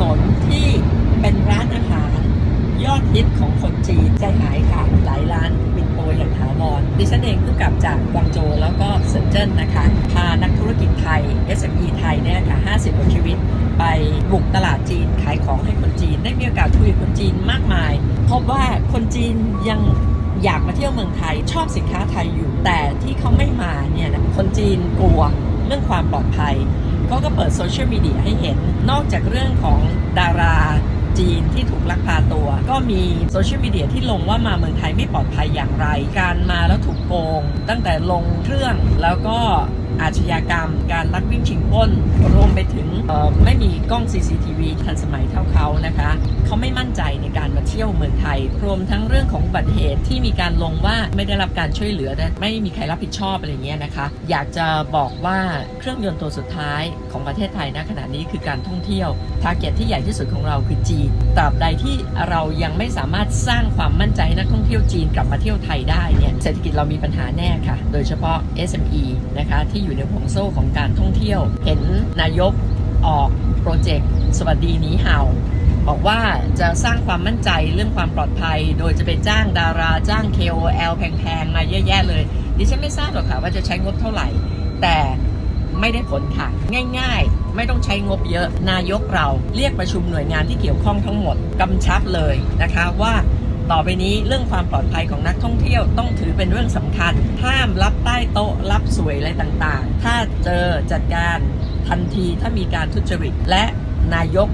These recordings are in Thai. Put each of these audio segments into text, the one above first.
นนที่เป็นร้านอาหาร ยอดฮิตของคนจีนใจหายค่ะหลายร้านปิดตัวอย่างถาวรดิฉันเองเพิ่งกลับจากกวางโจวแล้วก็เซินเจิ้นนะคะ พานักธุรกิจไทย SME ไทยเนี่ยค่ะ 50กว่าชีวิต ไปบุกตลาดจีนขายของให้คนจีน ได้มีโอกาสคุยกับคนจีนมากมาย พบว่าคนจีนยังอยากมาเที่ยวเมืองไทยชอบสินค้าไทยอยู่ แต่ที่เขาไม่มาเนี่ยนะคนจีนกลัวเรื่องความปลอดภัย เขาก็เปิดโซเชียลมีเดียให้เห็น นอกจากเรื่องของดาราจีนที่ถูกลักพาตัว ก็มีโซเชียลมีเดียที่ลงว่ามาเมืองไทยไม่ปลอดภัยอย่างไร การมาแล้วถูกโกง ตั้งแต่ลงเครื่องแล้วก็ อาชญากรรม การลักวิ่งชิงปล้น รวมไปถึงไม่มีกล้อง CCTV ทันสมัยเท่าเขานะคะ เขาไม่มั่นใจในการมาเที่ยวเมืองไทย รวมทั้งเรื่องของอุบัติเหตุที่มีการลงว่าไม่ได้รับการช่วยเหลือไม่มีใครรับผิดชอบอะไรเงี้ยนะคะ อยากจะบอกว่าเครื่องยนต์ตัวสุดท้ายของประเทศไทยณขณะนี้คือการท่องเที่ยวทาร์เก็ตที่ใหญ่ที่สุดของเราคือจีนตราบใดที่เรายังไม่สามารถสร้างความมั่นใจให้นัก จีนกลับมาเที่ยวไทยได้เนี่ยเศรษฐกิจเรามีปัญหาแน่ค่ะ โดยเฉพาะ SME นะคะที่อยู่ในห่วงโซ่ของการท่องเที่ยว เห็นนายกออกโปรเจกต์สวัสดีหนีเห่าบอกว่าจะสร้างความมั่นใจเรื่องความปลอดภัย โดยจะไปจ้างดาราจ้าง KOL แพงๆมาเยอะแยะเลย ดิฉันไม่ทราบหรอกค่ะว่าจะใช้งบเท่าไหร่ แต่ไม่ได้ผลค่ะ ง่ายๆ ไม่ต้องใช้งบเยอะ นายกเราเรียกประชุมหน่วยงานที่เกี่ยวข้องทั้งหมดกำชับเลยนะคะว่า ต่อไปนี้เรื่องความปลอดภัยของนักท่องเที่ยวต้องถือเป็นเรื่องสำคัญ ห้ามรับใต้โต๊ะรับสวยอะไรต่างๆ ถ้าเจอจัดการทันทีถ้ามีการทุจริต และนายก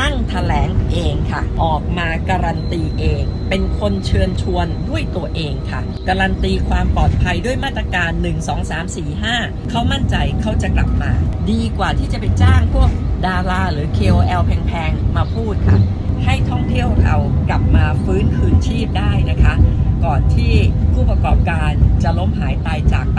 นั่งถแถลงเองค่ะ ออกมาการันตีเอง เป็นคนเชิญชวนด้วยตัวเองค่ะ การันตีความปลอดภัยด้วยมาตรการ 1 2 3 4 5 เขามั่นใจเขาจะกลับมา ดีกว่าที่จะไปจ้างพวกดาราหรือ KOL แพงๆ มาพูดค่ะ ให้ท่องเที่ยวเรา ที่ผู้ประกอบการจะล้มหายตายจากไป